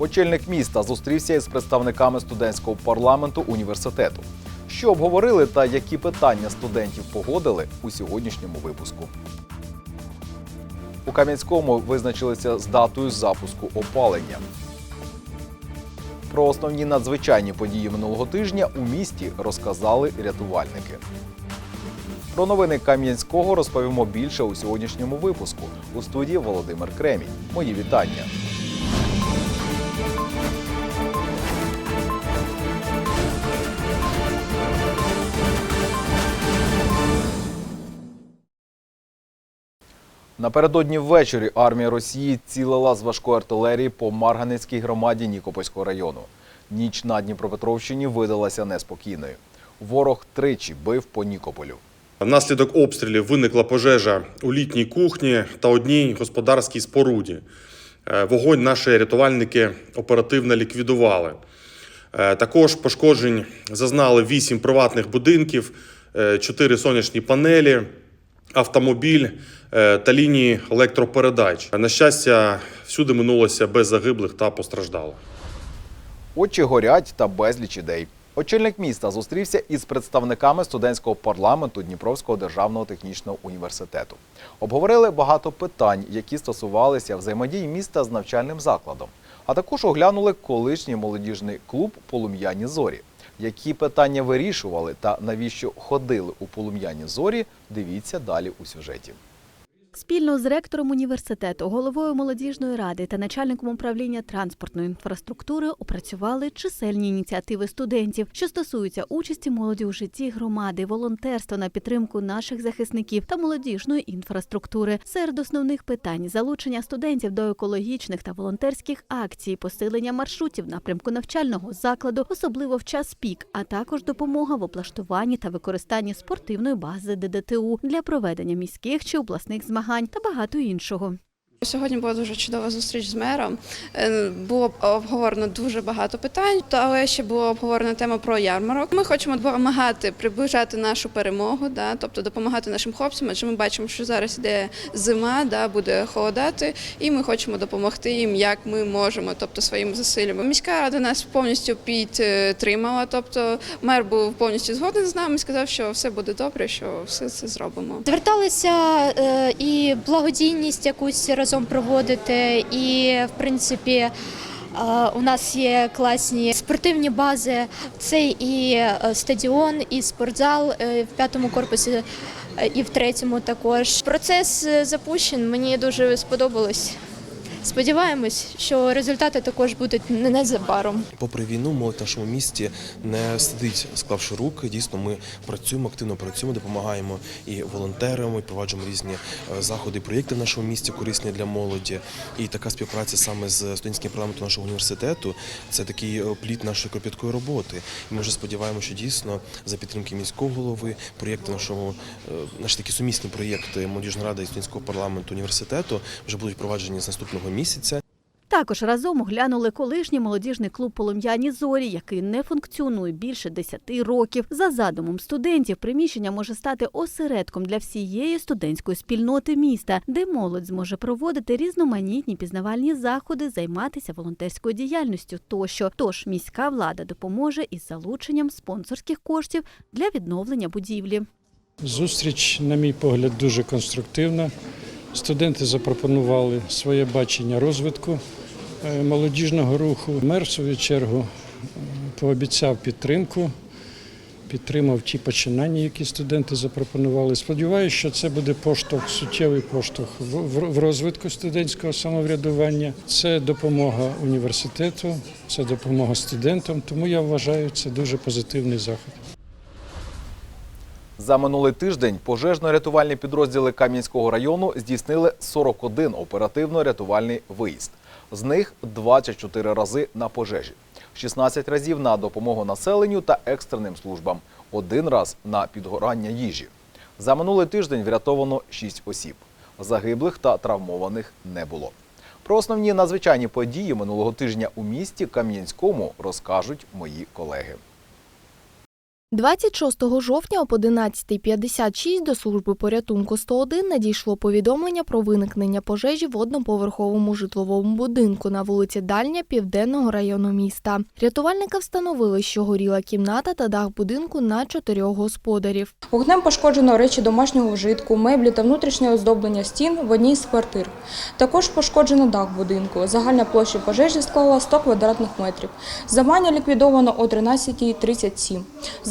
Очільник міста зустрівся із представниками студентського парламенту університету. Що обговорили та які питання студентів погодили у сьогоднішньому випуску. У Кам'янському визначилися з датою запуску опалення. Про основні надзвичайні події минулого тижня у місті розказали рятувальники. Про новини Кам'янського розповімо більше у сьогоднішньому випуску. У студії Володимир Кремінь. Мої вітання. Напередодні ввечері армія Росії цілила з важкої артилерії по Марганецькій громаді Нікопольського району. Ніч на Дніпропетровщині видалася неспокійною. Ворог тричі бив по Нікополю. Внаслідок обстрілів виникла пожежа у літній кухні та одній господарській споруді. Е, Вогонь наші рятувальники оперативно ліквідували. Е, Також пошкоджень зазнали 8 приватних будинків, 4 сонячні панелі, автомобіль е, та лінії електропередач. На щастя, всюди минулося без загиблих та постраждалих. Очі горять та безліч ідей. Очільник міста зустрівся із представниками студентського парламенту Дніпровського державного технічного університету. Обговорили багато питань, які стосувалися взаємодії міста з навчальним закладом. А також оглянули колишній молодіжний клуб Полум'яні зорі. Які питання вирішували та навіщо ходили у полум'яні зорі, дивіться далі у сюжеті. Спільно з ректором університету, головою молодіжної ради та начальником управління транспортної інфраструктури опрацювали чисельні ініціативи студентів, що стосуються участі молоді у житті громади, волонтерства на підтримку наших захисників та молодіжної інфраструктури. Серед основних питань залучення студентів до екологічних та волонтерських акцій, посилення маршрутів напрямку навчального закладу, особливо в час пік, а також допомога в облаштуванні та використанні спортивної бази ДДТУ для проведення міських чи обласних змагань та багато іншого. Сьогодні була дуже чудова зустріч з мером. Е, Було обговорено дуже багато питань, але ще була обговорена тема про ярмарок. Ми хочемо допомагати приближати нашу перемогу, да, тобто допомагати нашим хлопцям, адже ми бачимо, що зараз іде зима, да, буде холодати, і ми хочемо допомогти їм, як ми можемо, тобто своїми зусиллями. Міська рада нас повністю підтримала, тобто мер був повністю згоден з нами, сказав, що все буде добре, що все це зробимо. Зверталися е, і благодійність якусь разом проводити, і в принципі. е, У нас є класні спортивні бази. Це і е, стадіон, і спортзал е, в п'ятому корпусі, і в третьому також. Процес запущений. Мені дуже сподобалось. Сподіваємось, що результати також будуть не незабаром. Попри війну, молодь в нашому місті не сидить, склавши руки. Дійсно, ми працюємо, активно працюємо, допомагаємо і волонтерам, і проваджуємо різні е, заходи, проєкти в нашому місті корисні для молоді. І така співпраця саме з студентським парламентом нашого університету це такий е, плід нашої кропіткої роботи. І ми вже сподіваємося, що дійсно за підтримки міського голови, проєкти нашого е, наші такі сумісні проєкти молодіжної ради і студентського парламенту університету вже будуть впроваджені з наступного місяця. Також разом оглянули колишній молодіжний клуб Полум'яні зорі, який не функціонує більше 10 років. За задумом студентів, приміщення може стати осередком для всієї студентської спільноти міста, де молодь зможе проводити різноманітні пізнавальні заходи, займатися волонтерською діяльністю тощо. Тож міська влада допоможе із залученням спонсорських коштів для відновлення будівлі. Зустріч, на мій погляд, дуже конструктивна. Студенти запропонували своє бачення розвитку е, молодіжного руху. Мер, в свою чергу, е, пообіцяв підтримку, підтримав ті починання, які студенти запропонували. Сподіваюся, що це буде поштовх, суттєвий поштовх в- розвитку студентського самоврядування. Це допомога університету, це допомога студентам. Тому я вважаю, це дуже позитивний захід. За минулий тиждень пожежно-рятувальні підрозділи Кам'янського району здійснили 41 оперативно-рятувальний виїзд. З них 24 рази на пожежі, 16 разів на допомогу населенню та екстреним службам, один раз на підгорання їжі. За минулий тиждень врятовано 6 осіб. Загиблих та травмованих не було. Про основні надзвичайні події минулого тижня у місті Кам'янському розкажуть мої колеги. 26 жовтня об 11.56 до служби порятунку 101 надійшло повідомлення про виникнення пожежі в одноповерховому житловому будинку на вулиці Дальня Південного району міста. Рятувальники встановили, що горіла кімната та дах будинку на чотирьох господарів. Вогнем пошкоджено речі домашнього вжитку, меблі та внутрішнє оздоблення стін в одній з квартир. Також пошкоджено дах будинку. Загальна площа пожежі склала 100 квадратних метрів. Замання ліквідовано о 13.37.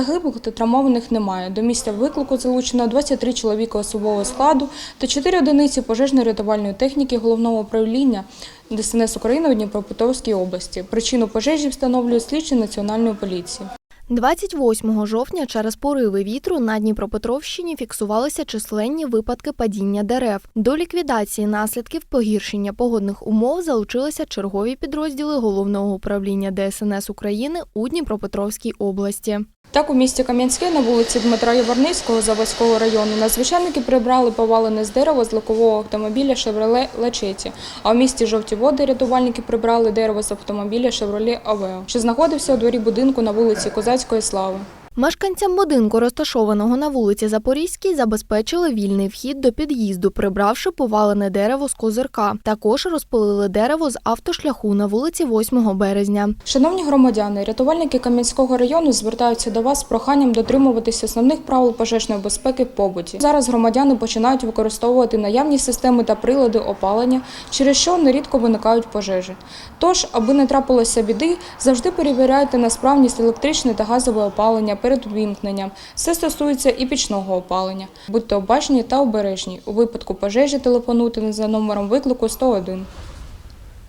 Загиблих та травмованих немає. До місця виклику залучено 23 чоловіка особового складу та 4 одиниці пожежно-рятувальної техніки головного управління ДСНС України у Дніпропетровській області. Причину пожежі встановлюють слідчі Національної поліції. 28 жовтня через пориви вітру на Дніпропетровщині фіксувалися численні випадки падіння дерев. До ліквідації наслідків погіршення погодних умов залучилися чергові підрозділи головного управління ДСНС України у Дніпропетровській області. Так, у місті Кам'янське на вулиці Дмитра Яворницького Заводського району надзвичайники прибрали повалене з дерева з легкового автомобіля «Шевроле Лечеті», а у місті Жовті Води рятувальники прибрали дерево з автомобіля «Шевроле Авео», що знаходився у дворі будинку на вулиці Козацької Слави. Мешканцям будинку, розташованого на вулиці Запорізькій, забезпечили вільний вхід до під'їзду, прибравши повалене дерево з козирка. Також розпилили дерево з автошляху на вулиці 8 березня. Шановні громадяни, рятувальники Кам'янського району звертаються до вас з проханням дотримуватися основних правил пожежної безпеки в побуті. Зараз громадяни починають використовувати наявні системи та прилади опалення, через що нерідко виникають пожежі. Тож, аби не трапилося біди, завжди перевіряйте на справність електричне та газове опалення перед ввімкненням. Це стосується і пічного опалення. Будьте обачні та обережні. У випадку пожежі телефонуйте за номером виклику 101.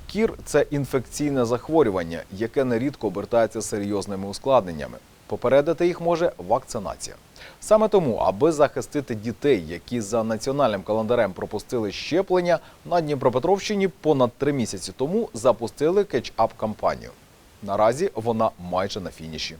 Кір це інфекційне захворювання, яке нерідко обертається серйозними ускладненнями. Попередити їх може вакцинація. Саме тому, аби захистити дітей, які за національним календарем пропустили щеплення, на Дніпропетровщині понад три місяці тому запустили кетч-ап кампанію. Наразі вона майже на фініші.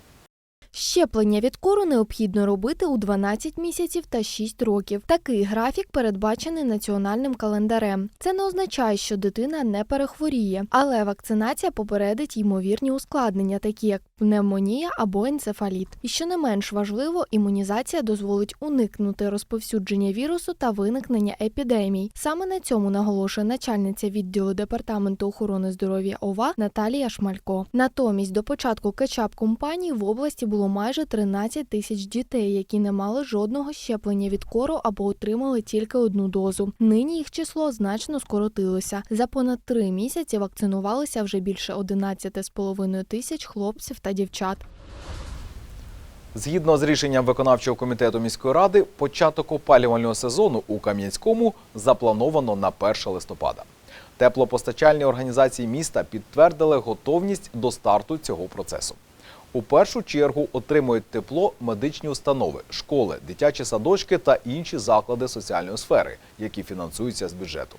Щеплення від кору необхідно робити у 12 місяців та 6 років. Такий графік передбачений національним календарем. Це не означає, що дитина не перехворіє, але вакцинація попередить ймовірні ускладнення, такі як пневмонія або енцефаліт. І що не менш важливо, імунізація дозволить уникнути розповсюдження вірусу та виникнення епідемій. Саме на цьому наголошує начальниця відділу департаменту охорони здоров'я ОВА Наталія Шмалько. Натомість до початку кетчап компанії в області було майже 13 тисяч дітей, які не мали жодного щеплення від кору або отримали тільки одну дозу. Нині їх число значно скоротилося. За понад три місяці вакцинувалися вже більше 11,5 тисяч хлопців та дівчат. Згідно з рішенням виконавчого комітету міської ради, початок опалювального сезону у Кам'янському заплановано на 1 листопада. Теплопостачальні організації міста підтвердили готовність до старту цього процесу. У першу чергу отримують тепло медичні установи, школи, дитячі садочки та інші заклади соціальної сфери, які фінансуються з бюджету.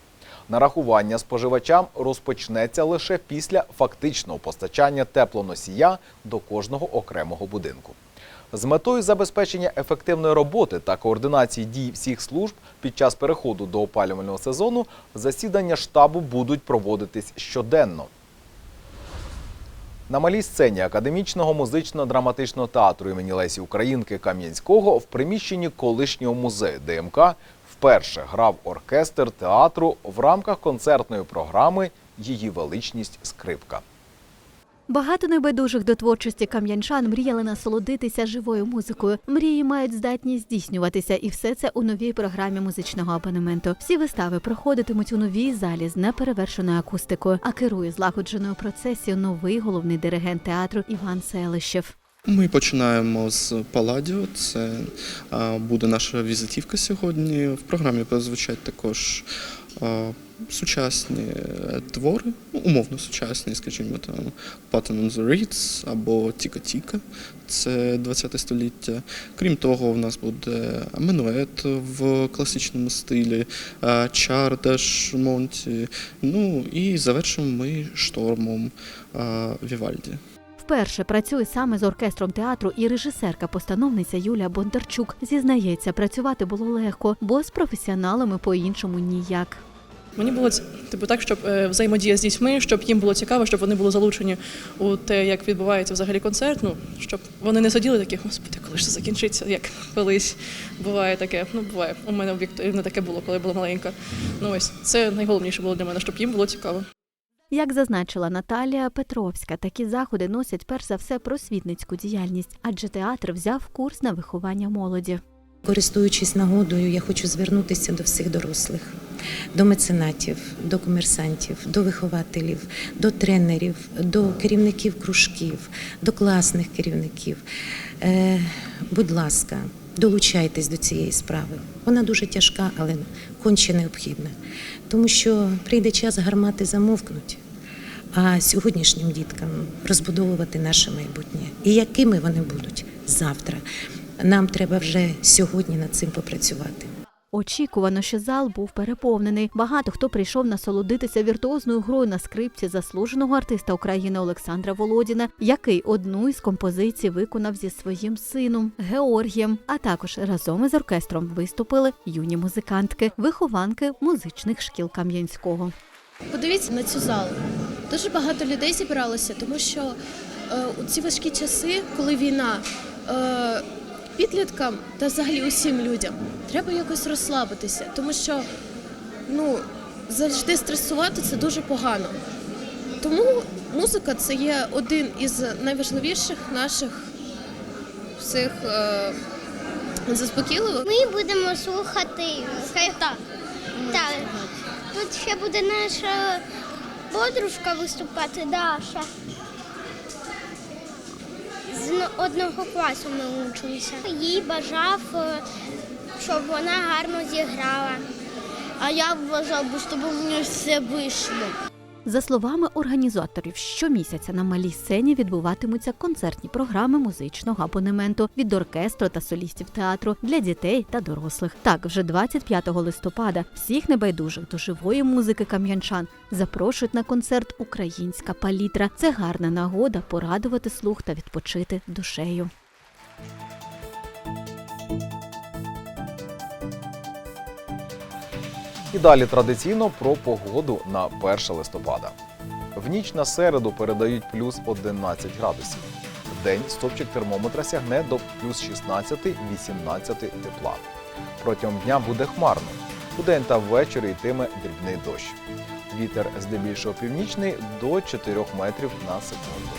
Нарахування споживачам розпочнеться лише після фактичного постачання теплоносія до кожного окремого будинку. З метою забезпечення ефективної роботи та координації дій всіх служб під час переходу до опалювального сезону засідання штабу будуть проводитись щоденно. На малій сцені академічного музично-драматичного театру імені Лесі Українки Кам'янського в приміщенні колишнього музею ДМК вперше грав оркестр театру в рамках концертної програми Її величність скрипка. Багато небайдужих до творчості кам'янчан мріяли насолодитися живою музикою. Мрії мають здатність здійснюватися, і все це у новій програмі музичного абонементу. Всі вистави проходитимуть у новій залі з неперевершеною акустикою, а керує злагодженою процесією новий головний диригент театру Іван Селищев. Ми починаємо з Паладіо. Це буде наша візитівка сьогодні. В програмі прозвучать також сучасні е, твори, ну, умовно сучасні, скажімо там Pattern on the Reeds або Тіка Тіка. Це 20 століття. Крім того, в нас буде Менует в класичному стилі, а, Чардаш Монті. Ну і завершимо ми штормом Вівальді. Вперше працює саме з оркестром театру і режисерка-постановниця Юлія Бондарчук. Зізнається, працювати було легко, бо з професіоналами по-іншому ніяк. Мені було типу так, щоб е, взаємодія з дітьми, щоб їм було цікаво, щоб вони були залучені у те, як відбувається взагалі концерт. Ну щоб вони не сиділи такі, господи, коли ж це закінчиться, як колись буває таке. Ну буває. У мене об'єктивно таке було, коли була маленька. Ну ось це найголовніше було для мене, щоб їм було цікаво. Як зазначила Наталія Петровська, такі заходи носять перш за все просвітницьку діяльність, адже театр взяв курс на виховання молоді. Користуючись нагодою, я хочу звернутися до всіх дорослих, до меценатів, до комерсантів, до вихователів, до тренерів, до керівників кружків, до класних керівників. Е, будь ласка, долучайтесь до цієї справи. Вона дуже тяжка, але конче необхідна. Тому що прийде час гармати замовкнуть. А сьогоднішнім діткам розбудовувати наше майбутнє. І якими вони будуть завтра. Нам треба вже сьогодні над цим попрацювати. Очікувано, що зал був переповнений. Багато хто прийшов насолодитися віртуозною грою на скрипці заслуженого артиста України Олександра Володіна, який одну із композицій виконав зі своїм сином Георгієм. А також разом із оркестром виступили юні музикантки, вихованки музичних шкіл Кам'янського. Подивіться на цю залу. Дуже багато людей зібралося, тому що е, у ці важкі часи, коли війна, е, підліткам та взагалі усім людям треба якось розслабитися, тому що ну, завжди стресувати це дуже погано. Тому музика це є один із найважливіших наших всіх е, заспокійливих. Ми будемо слухати хай так. Так. Тут ще буде наша подружка виступати, Даша. З одного класу ми учимося. Їй бажав, е, щоб вона гарно зіграла. А я бажав, щоб у мене все вийшло. За словами організаторів, щомісяця на малій сцені відбуватимуться концертні програми музичного абонементу від оркестру та солістів театру для дітей та дорослих. Так, вже 25 листопада всіх небайдужих до живої музики кам'янчан запрошують на концерт Українська палітра. Це гарна нагода порадувати слух та відпочити душею. І далі традиційно про погоду на 1 листопада. В ніч на середу передають плюс 11 градусів. В день стопчик термометра сягне до плюс 16-18 тепла. Протягом дня буде хмарно. Удень та ввечері йтиме дрібний дощ. Вітер здебільшого північний до 4 метрів на секунду.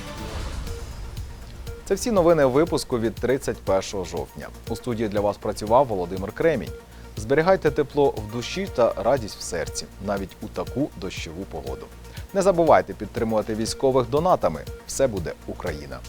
Це всі новини випуску від 31 жовтня. У студії для вас працював Володимир Кремінь. Зберігайте тепло в душі та радість в серці, навіть у таку дощову погоду. Не забувайте підтримувати військових донатами. Все буде Україна!